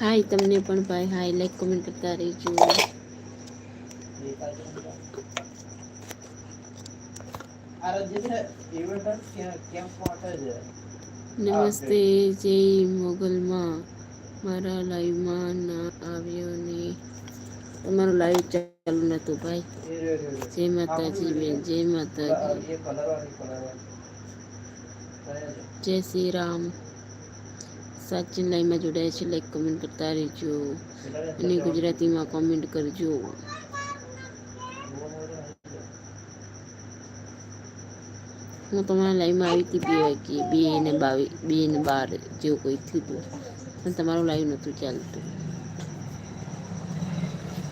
હાય તમને પણ ભાઈ હાય લાઈક કમેન્ટ કરતા રહેજો નમસ્તે જય મોગલમાં મારા લાઈવમાં ના આવ્યો ને તમારું લાઈવ ચાલુ નતું ભાઈ જય માતાજી બેન જય માતાજી જય શ્રી રામ સાચી લાઈનમાં જોડાયા છે. લાઈક કમેન્ટ કરતા રહેજો. અને ગુજરાતીમાં કોમેન્ટ કરજો. હું તમારા લાઈવમાં આવી હતી બે વાગે. બે ને બાવીસ બે ને બાર જેવું કોઈ થયું હતું. પણ તમારું લાઈવ નહોતું ચાલતું.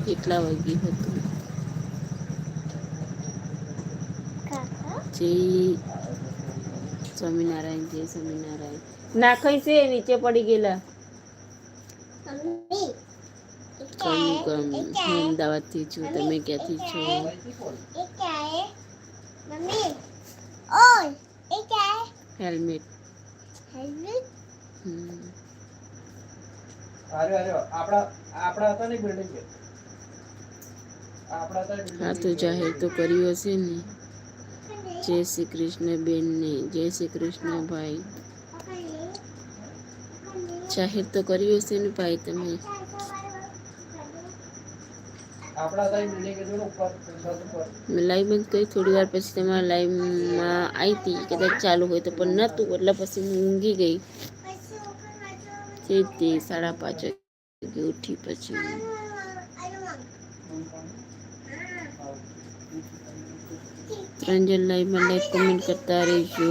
કેટલા વાગે હતું? જય સ્વામિનારાયણ જય સ્વામિનારાયણ. ना कहीं से नीचे पड़ी गेला। कम कम हम दवा थी छो तो मैं क्या थी छो हेलमेट। हम्म। हाँ। तो चाहे तो करी हे ने जय श्री कृष्ण बेन ने जय श्री कृष्ण भाई। જાહેર તો કર્યું હશે ને ભાઈ તમે આપણા હતા બિલ્ડિંગ કે જો ને ઉપર છત ઉપર મેં લાઈવ બંધ કરી થોડી વાર પછી તમારા લાઈવમાં આવી હતી કદાચ ચાલુ હોય તો પણ નહોતું એટલે પછી હું ઊંઘી ગઈ તે તે સાડા પાંચ વાગે ઉઠી પછી ત્રણ જણ લાઈવમાં લાઈક કમેન્ટ કરતા રહેજો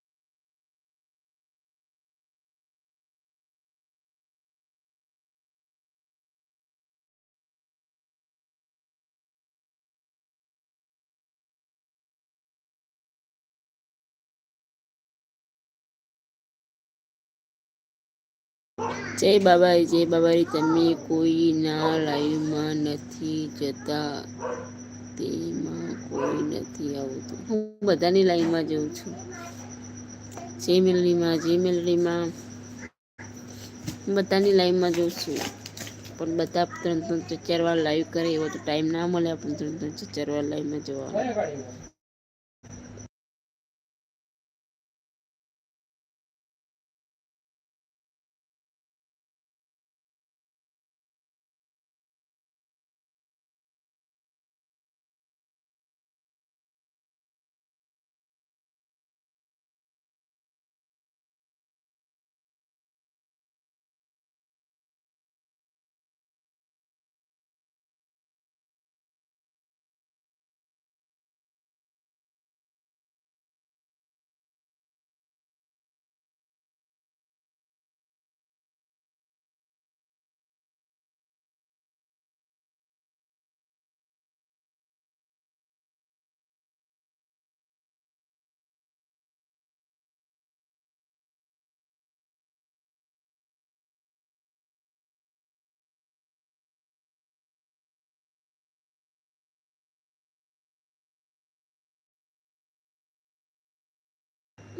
જય બાબા જય બાબારી તમે કોઈના લાઈવમાં નથી જતા, તેમાં કોઈ નથી આવતું. હું બધાની લાઈનમાં જઉં છું. જય મેલડીમાં જય મેલડીમાં. બધાની લાઈવમાં જઉં છું. પણ બધા ત્રણ ત્રણ ચાર વાર લાઈવ કરે એવો તો ટાઈમ ના મળે આપણને ત્રણ ત્રણ ચાર વાર લાઈવમાં જવાનો.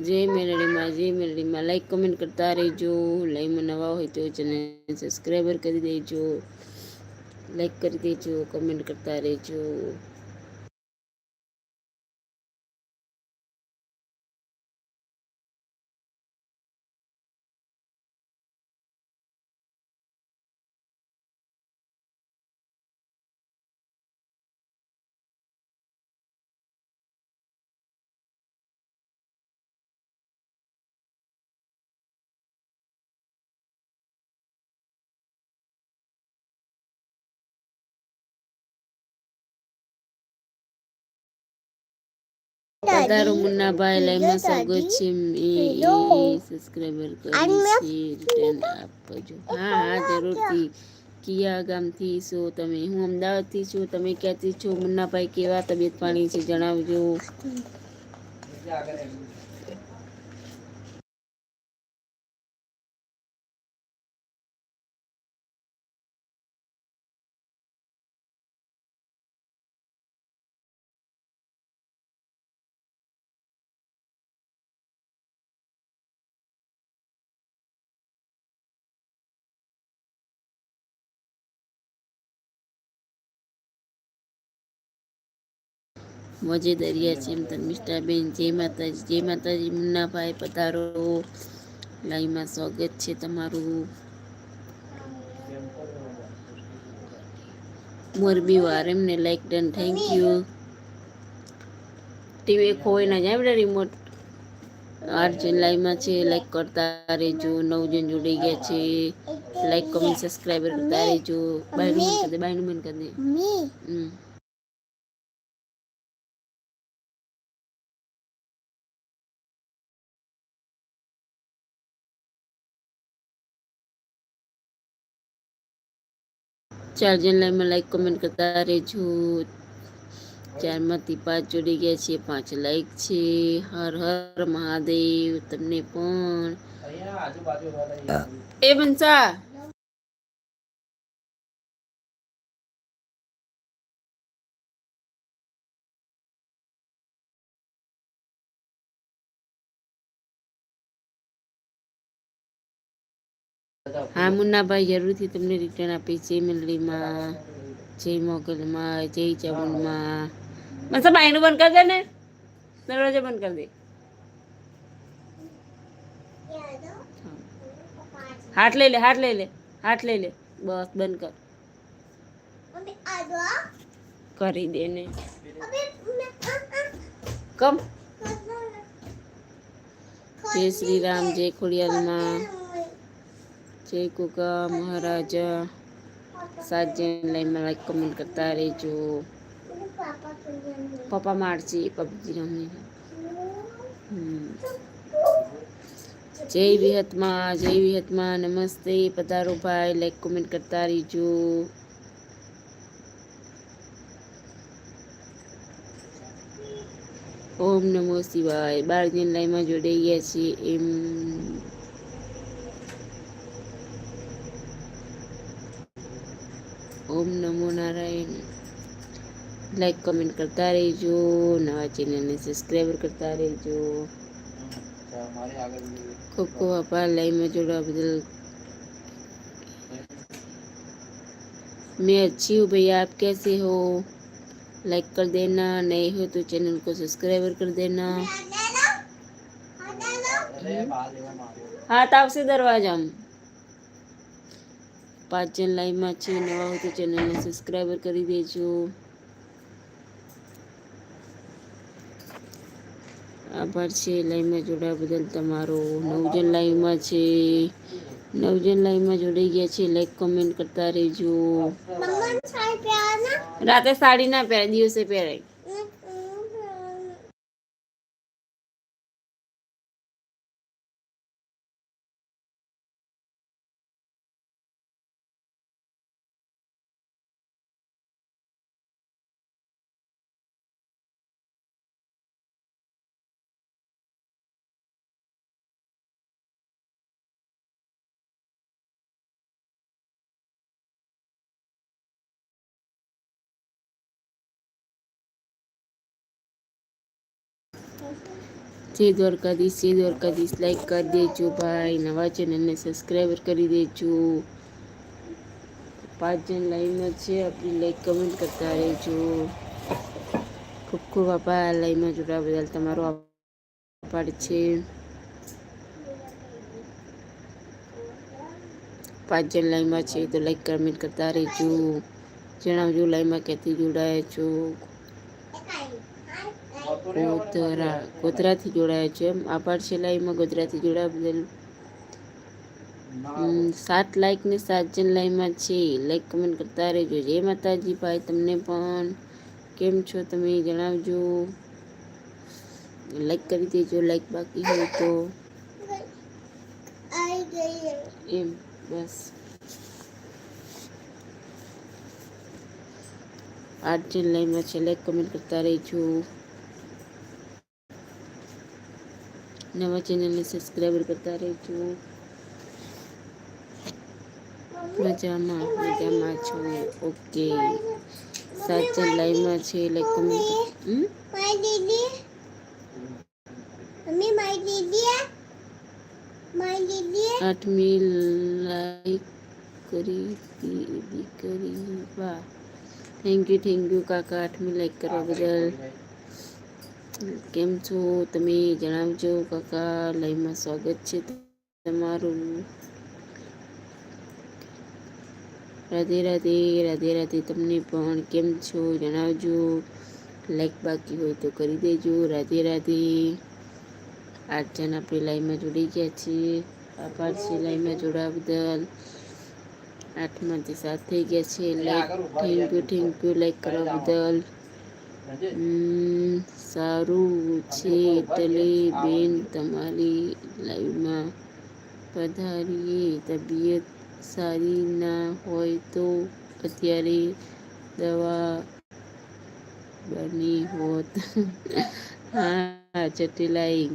જય મેલડીમાં જય મેલડીમાં લાઈક કમેન્ટ કરતા રહેજો. લાઈવમાં નવા હોય તો ચેનલ સબસ્ક્રાઈબર કરી દેજો. લાઈક કરી દેજો કમેન્ટ કરતા રહેજો. પધારો મુન્નાભાઈ લાઈવમાં સ્વાગત છે સબસ્ક્રાઈબર કરી છે રિટર્ન આપજો હા હા જરૂરથી કિયા ગામથી છો તમે હું અમદાવાદથી છું તમે ક્યાંથી છો મુન્નાભાઈ કેવા તબિયત પાણી છે જણાવજો મોજે દરિયા છે એમ ધર્મિષ્ઠાબેન જય માતાજી જય માતાજી મુન્નાભાઈ પધારો. લાઈવમાં સ્વાગત છે તમારું. મોરબી વાર એમને like done thank you TV ખોઈ ના જાય રિમોટ આઠ જણ લાઈવમાં છે લાઈક કરતા રહેજો નવ જણ જોડાઈ ગયા છે. લાઈક કમેન્ટ સબસ્ક્રાઈબર કરતા રહેજો. બાયનું મન કરી દે બંધ કરી દે ચાર જણ લાઈનમાં લાઈક કમેન્ટ કરતા રહેજો ચારમાંથી પાંચ જોડી ગયા છે પાંચ લાઈક છે હર હર મહાદેવ તમને પણ અહીંયા આજુબાજુ વાળા એ બંસા હા મુન્નાભાઈ જરૂરથી તમને રિટર્ન આપીશ જય મંડળીમાં જય મોગલમાં જય ચામુંડમાં બસ બાયનું બંધ કરી દે ને. દરવાજો બંધ કરી દે. હાથ લઈ લે હાથ લઈ લે હાથ લઈ લે. બસ બંધ કર. કરી દે ને. કમ. જય શ્રી રામ જય ખોડિયાલમાં. જય કુકા મહારાજા સાત જણ લાઈનમાં લાઈક કમેન્ટ કરતા રહેજો Papa punya પપ્પા મારશે પબજી રમે હમ. જય વિહતમાં જય વિહતમાં નમસ્તે પધારો ભાઈ લાઈક કોમેન્ટ કરતા રહીજો ઓમ નમો શિવાય બાર જણ લાઈનમાં જોડાઈ ગયા છે એમ ઓમ નમો નારાયણ લાઈક કમેન્ટ કરતા રહેજો નવા ચેનલને સબસ્ક્રાઈબર કરતા રહેજો અચ્છા, મારે આગળ જોઈએ. ખૂબ ખૂબ આભાર લાઈવમાં જોડવા બદલ मैं अच्छी हूँ भैया आप कैसे हो लाइक कर देना नए हो तो चैनल को सब्सक्राइबर कर देना અરે, બહાર લેવામાં આવ્યો. પાંચ જણ લાઈવમાં છે નવા હોય તો ચેનલને સબસ્ક્રાઈબર કરી દેજો. આભાર છે લાઈવમાં જોડાવા બદલ તમારો. નવ જણ લાઈવમાં છે. નવ જણ લાઈવમાં જોડાઈ ગયા છે. લાઈક કોમેન્ટ કરતા રહેજો. રાતે સાડી ના પહેરે દિવસે પહેરાય. જય દ્વારકાધીશ જય દ્વારકાધીશ. લાઈક કરી દેજો ભાઈ. નવા ચેનલને સબસ્ક્રાઈબર કરી દેજો. પાંચ જણ લાઈનમાં છે, આપણી લાઈક કમેન્ટ કરતા રહેજો. ખૂબ ખૂબ આભાર લાઈનમાં જોડાવા બદલ. તમારો આભાર છે. પાંચ જણ લાઈનમાં છે તો લાઈક કમેન્ટ કરતા રહેજો. જણાવજો લાઈનમાં ક્યાંથી જોડાયા છો. ગોધરા. ગોધરાથી જોડાયા એમ આભાર છે લાઈવમાં ગોધરાથી જોડાયા બદલ. સાત લાઈક ને સાત જણ લાઈમાં છે. લાઈક કમેન્ટ કરતા રહેજો. જય માતાજી ભાઈ, તમને પણ. કેમ છો તમે? જણાવજો. લાઈક કરી દેજો લાઈક બાકી હોય તો. એમ, બસ. આઠ જણ લાઈનમાં છે. લાઈક કમેન્ટ કરતા રહેજો. નવા ચેનલને સબસ્ક્રાઈબર કરતા રહેજો. મજામાં મજામાં છો. ઓકે. જણ લાઈવમાં છે એટલે કમેન્ટ દીદી. દીદી દીદી આઠમી લાઈક કરી દીધી કરી. વાહ. થેન્ક યુ થેન્ક યુ કાકા. આઠમી લાઈક કરવા બદલ. કેમ છો? તમે જણાવજો, કાકા, લાઈવમાં સ્વાગત છે તમારું. રાધે રાધે રાધે રાધે, તમને પણ કેમ છો? જણાવજો. લાઈક બાકી હોય તો કરી દેજો. રાધે રાધે. આઠ જણ આપણી લાઈવમાં જોડી ગયા છીએ. આભાર છે લાઈવમાં જોડાવા બદલ. આઠમાંથી સાત થઈ ગયા છે. Like, thank you thank you. Like કરવા બદલ. સારું છે. એટલે બેન તમારી લાઈવમાં પધારીએ. તબિયત સારી ના હોય તો અત્યારે દવા બની હોત. હા ચટેલાઈ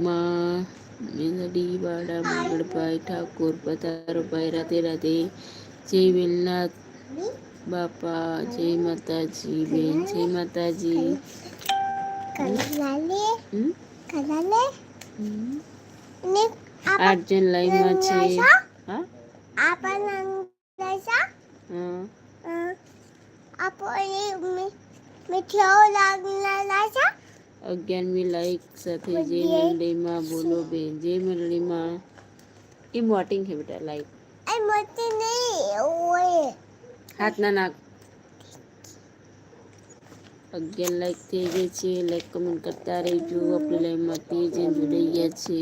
માં મેલડી વાળા મંગળભાઈ ઠાકોર પધારો. ભાઈ રાતે રાધે જય વેલનાથ. બાપા જય માતાજી બેન જય માતાજી કલાલે હમ? કલાલે હમ. ને આઠ જણ લાઈનમાં છે હા આપણ અંદાજા હા આપણે મીઠાઓ લાગના લાજા અગિયારમી લાઈક સાથે જય મંડળીમાં બોલો બેન જય મંડળીમાં એ મોટિંગ છે બેટા લાઈક એ મોટી નહીં હાથના નાખ અગિયાર લાઈક થઈ ગઈ છે. લાઈક કમેન્ટ કરતા રહેજો. આપણે લાઈવમાં તે જે જોડાઈ ગયા છે.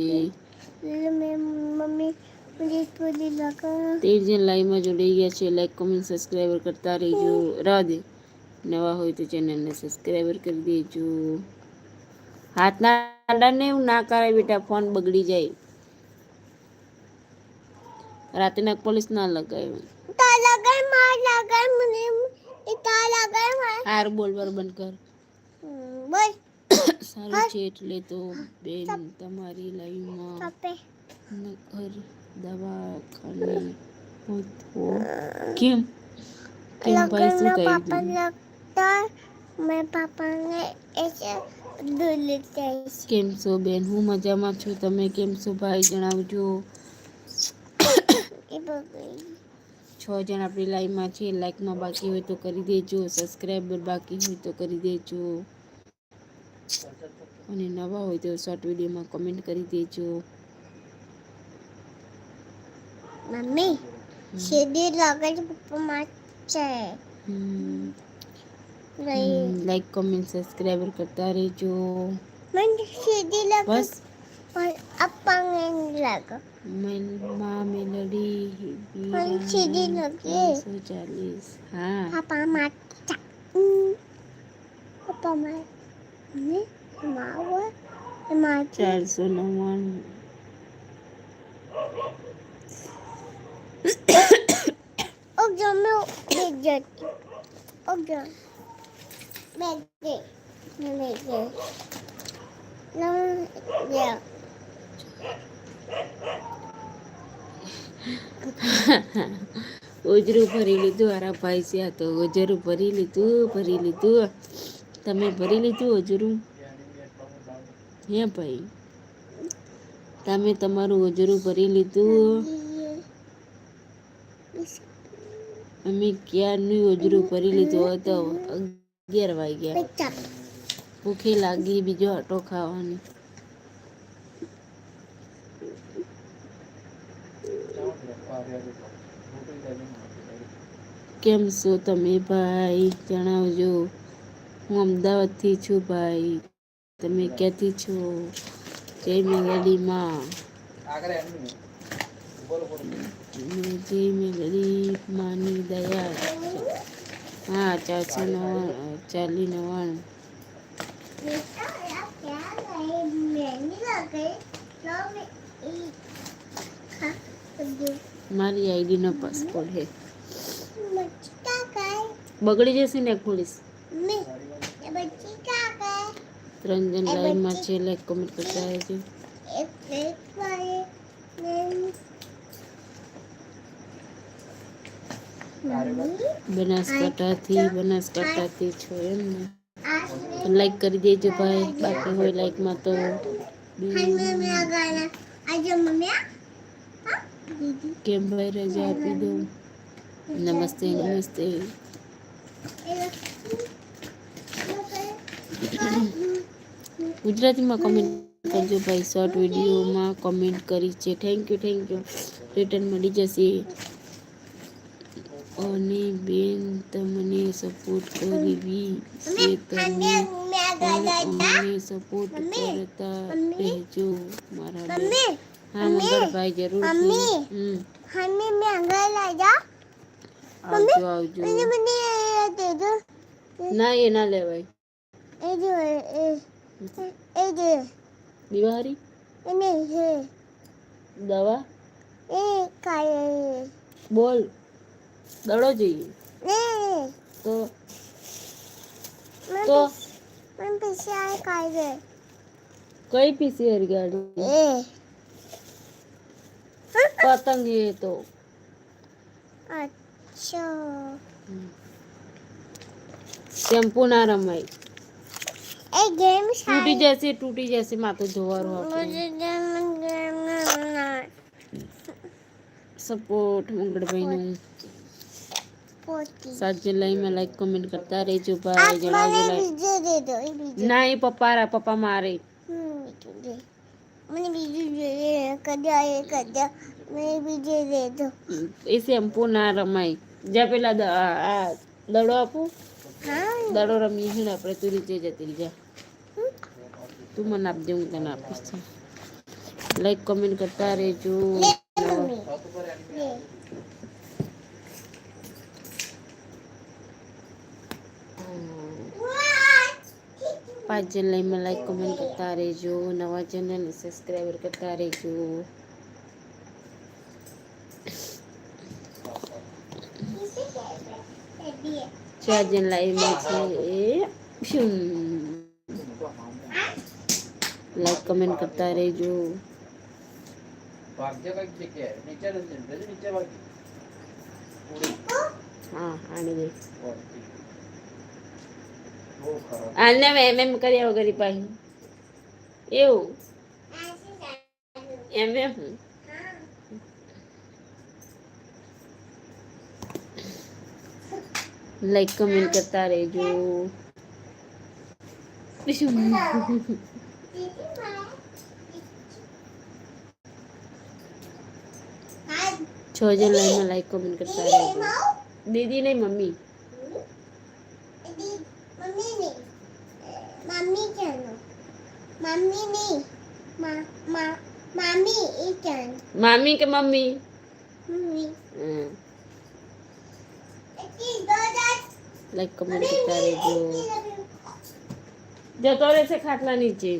તેર જણ લાઈવમાં જોડાઈ ગયા છે. લાઈક કમેન્ટ સબસ્ક્રાઈબર કરતા રહેજો. રાધે, નવા હોય તો ચેનલને સબસ્ક્રાઈબર કરી દેજો. હાથના અંડાને એવું ના કરાય બેટા. ફોન બગડી જાય. રાતે નાક પોલીસ ના લગાવ્યું. लगा मार लगा मुझे ता लगा मार હાર બોલ બર બંધ કર बोल સારું છે એટલે તો બેન તમારી લાઈવમાં पापे નગર દવાખાને પહોંચવો કેમ કેમ ભાઈ શું કહી पापा દીધું लगता मैं पापा ने ऐसे दूध लेते કેમ છો બેન હું મજામાં છું તમે કેમ છો ભાઈ જણાવજો ये बगई છ જણ આપણી લાઈવમાં છે લાઈકમાં બાકી હોય તો કરી દેજો સબસ્ક્રાઈબર બાકી હોય તો કરી દેજો અને નવા હોય તો શોર્ટ વિડીયોમાં કોમેન્ટ કરી દેજો મમ્મી સીધી લગેજ પપ્પામાં છે લાઈક કમેન્ટ સબસ્ક્રાઈબર કરતા રહેજો મને સીધી લગેજ બસ પણ અપાંગ લાગો મા મેલડી પંછી ચાલીસ હા પાપા માતા પાપા માને માવો એમાં ચારસો નવ્વાણું ઓકે મે બે જતી ઓકે બે બે બે બે નવ ઓજરું ભરી લીધું આરા ભાઈ છે તો ઓજરું ભરી લીધું ભરી લીધું. તમે ભરી લીધું ઓજરું હે ભાઈ. તમે તમારું ઓજરું ભરી લીધું? અમે ક્યારનું ઓજરું ભરી લીધું? હતો અગિયાર વાગ્યા. ભૂખી ભૂખે લાગી બીજો આટો ખાવાની. કેમ છો તમે ભાઈ જણાવજો હું અમદાવાદથી છું ભાઈ તમે ક્યાંથી છો જય મેલડીમાં આગળ એમની બોલો બોલો અને જય મેલડી માની દયા હા ચારસો નવ્વાણું ચાલી નવ્વાણું બેટા યાર क्या મારી આઈડીનો પાસપોર્ટ હે બગડી જશે ને ખોલીશ રંજન લાઈવમાં છે લાઈક કમેન્ટ કરતા રહેજો બનાસકાંઠાથી બનાસકાંઠાથી છો એમ ને લાઈક કરી દેજો ભાઈ બાકી હોય લાઈકમાં તો આજે મમ્મી કેમ ભાઈ રજા આપી દઉં. નમસ્તે નમસ્તે. ગુજરાતીમાં કમેન્ટ કરજો ભાઈ. શોર્ટ વિડીયોમાં કમેન્ટ કરી છે. Thank you thank you return મળી જશે. અને બેન તમને સપોર્ટ કરવી છે તમે અમને સપોર્ટ કરતા રહેજો. મારા બેન. मम्मी હા મંગળભાઈ જરૂર મમ્મી. હમ हमें मैं अंदर ला जा આવજો આવજો मैंने मैंने ये दे दो ના એ ના લેવાય ये जो ये ये जो દિવાળી ये नहीं है દવા ये का ये બોલ દડો જોઈએ नहीं તો मैं તો मैं पीछे आए का ये કઈ પીસીઆર ગાડી ये batang gitu. Acho shampo naramai eh game sai tuti jaise tuti jaise mato mujhe game na support mangad bhai ne सज्जन लाई में लाइक कमेंट करता रे जो नहीं पापा पापा मारे મને બીજું જોઈએ કદા એ કદા મને બીજું દે દો એ શેમ્પુ ના રમાય. જા પેલા આ દડો આપું. દડો રમીએ છે આપણે તું રીતે જતી જા. તું મને આપજે હું તને આપીશ. લાઈક કોમેન્ટ કરતા રહેજો. pajen lay ma lay comment ko tare ju na subscribe ko tare ju Cajen lay ma ci comment ko tare ju Pak, dia kan cek ya. Ini cek, ini cek, ini cek, ini cek, ini cek, ini cek, ini cek, ini cek, ini આને એમ એમ કર્યા વગર ઈ પાછી એવું એમ એમ like comment કરતા રહેજો શું છ હજાર લાઈનમાં લાઈક કમેન્ટ કરતા રહેજો દીદી નહીં મમ્મી मम्मी नहीं मा मा मम्मी ये चल મામી કે મમ્મી मम्मी હમ इतनी दो दस લાઈક કમેન્ટ કરતા રહેજો જતો રહેશે ખાટલા નીચે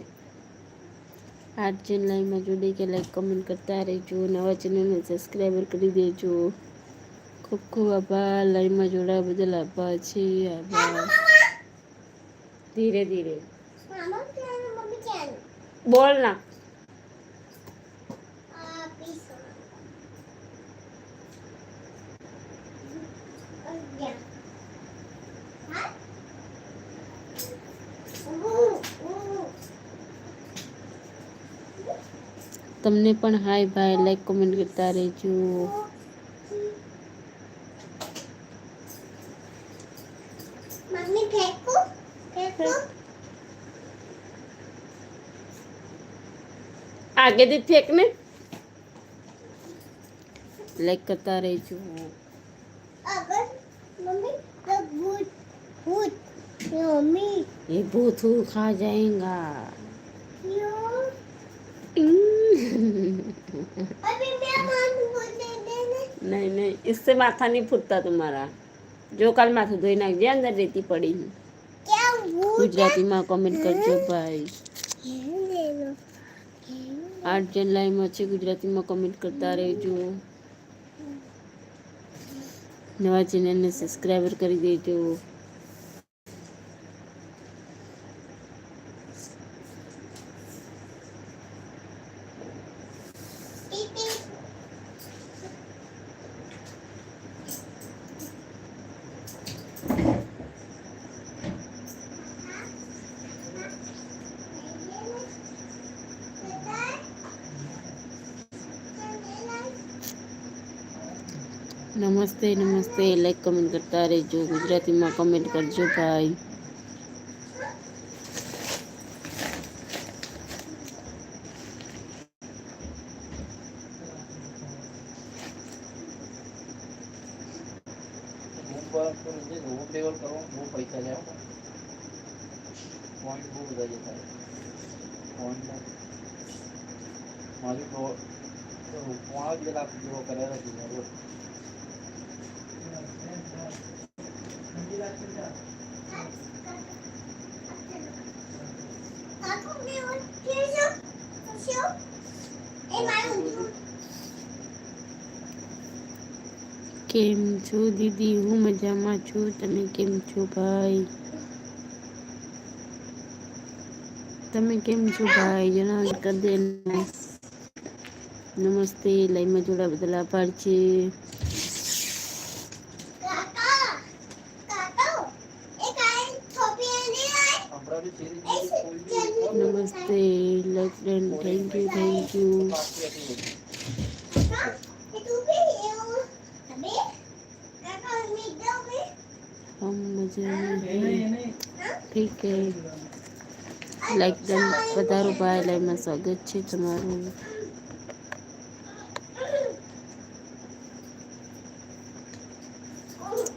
આઠ જણ લાઈનમાં જોડે કે લાઈક કમેન્ટ કરતા રહેજો નવા ચેનલને સબસ્ક્રાઈબર કરી દેજો ખૂબ ખૂબ આભાર લાઈનમાં જોડાવા બદલ આભાર છે આભાર ધીરે ધીરે मामा चलो मम्मी चलो બોલ ના आ पीसो या हाँ ओह ओह તમને પણ હાય ભાઈ લાઈક કોમેન્ટ કરતા રહેજો આગેથી ફેંક ને લાઈક કરતા રહેજો अगर मम्मी तो भूत भूत मम्मी ये भूत हूँ खा जाएगा क्यों नहीं अभी मैं मानू बोलने देने नहीं इससे माथा नहीं फूटता तुम्हारा જો કાલ માથું ધોઈ નાખજે અંદર રેતી પડી क्या भूत ગુજરાતીમાં કોમેન્ટ કરજો ભાઈ આર્ટ જે લાઈનમાં છે ગુજરાતીમાં કમેન્ટ કરતા રહેજો. નવા ચેનલને સબસ્ક્રાઈબર કરી દેજો. નમસ્તે નમસ્તે. લાઈક કમેન્ટ કરતા રહેજો. ગુજરાતીમાં કમેન્ટ કરજો ભાઈ રૂમ પર તો જે રૂમ લેવલ કરો બહુ પૈસા જાય પોઈન્ટ બહુ બધા જતા પોઈન્ટ મારી તો પોણા બે લાખ જેવો કરેલા છે મારો Aku ni Siapa? Siapa? Eh, malu. કેમ છો દીદી? હું મજામાં છું. તમે કેમ છો ભાઈ? તમે કેમ છો ભાઈ? જણાવ કરી દે નમસ્તે. લાઈમાં જોડા બદલ આભાર છે. નમસ્તે friend. Thank you thank you. ઠીક હે લાઈક ડન વધારો ભાઈ લાઈવમાં સ્વાગત છે તમારું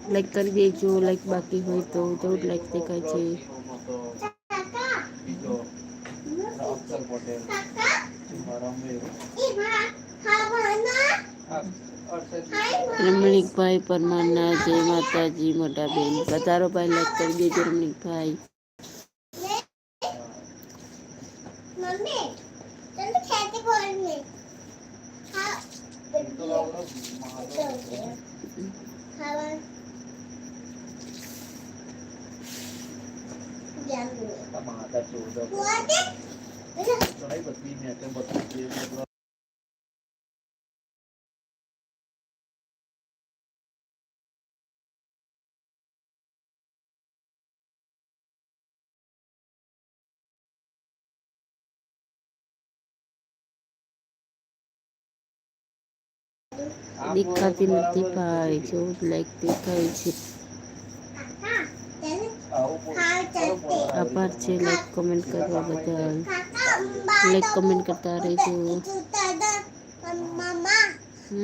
લાઈક કરી દેજો લાઈક બાકી હોય તો ચૌદ લાઈક દેખાય છે એમાં તો Kakak. બીજો અક્ષર પટેલ રમણીકભાઈ પરમારના જય માતાજી મોટા બેન. પધારો ભાઈ લગ કરી દેજો રમણીકભાઈ. દેખાતી નથી ભાઈ ચૌદ લાઈક દેખાય છે કાકા તેને આવું બોલ ખાવ ચાલતે આભાર છે લાઈક કોમેન્ટ કરવા બદલ કાકા અંબા લાઈક કમેન્ટ કરતા રહેજો દાદા મમ્મા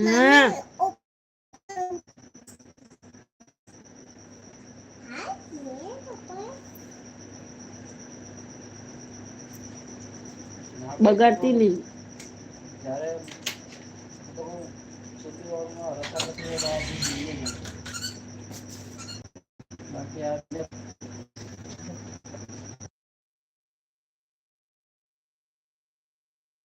હા બગાડતી નહીં verdade.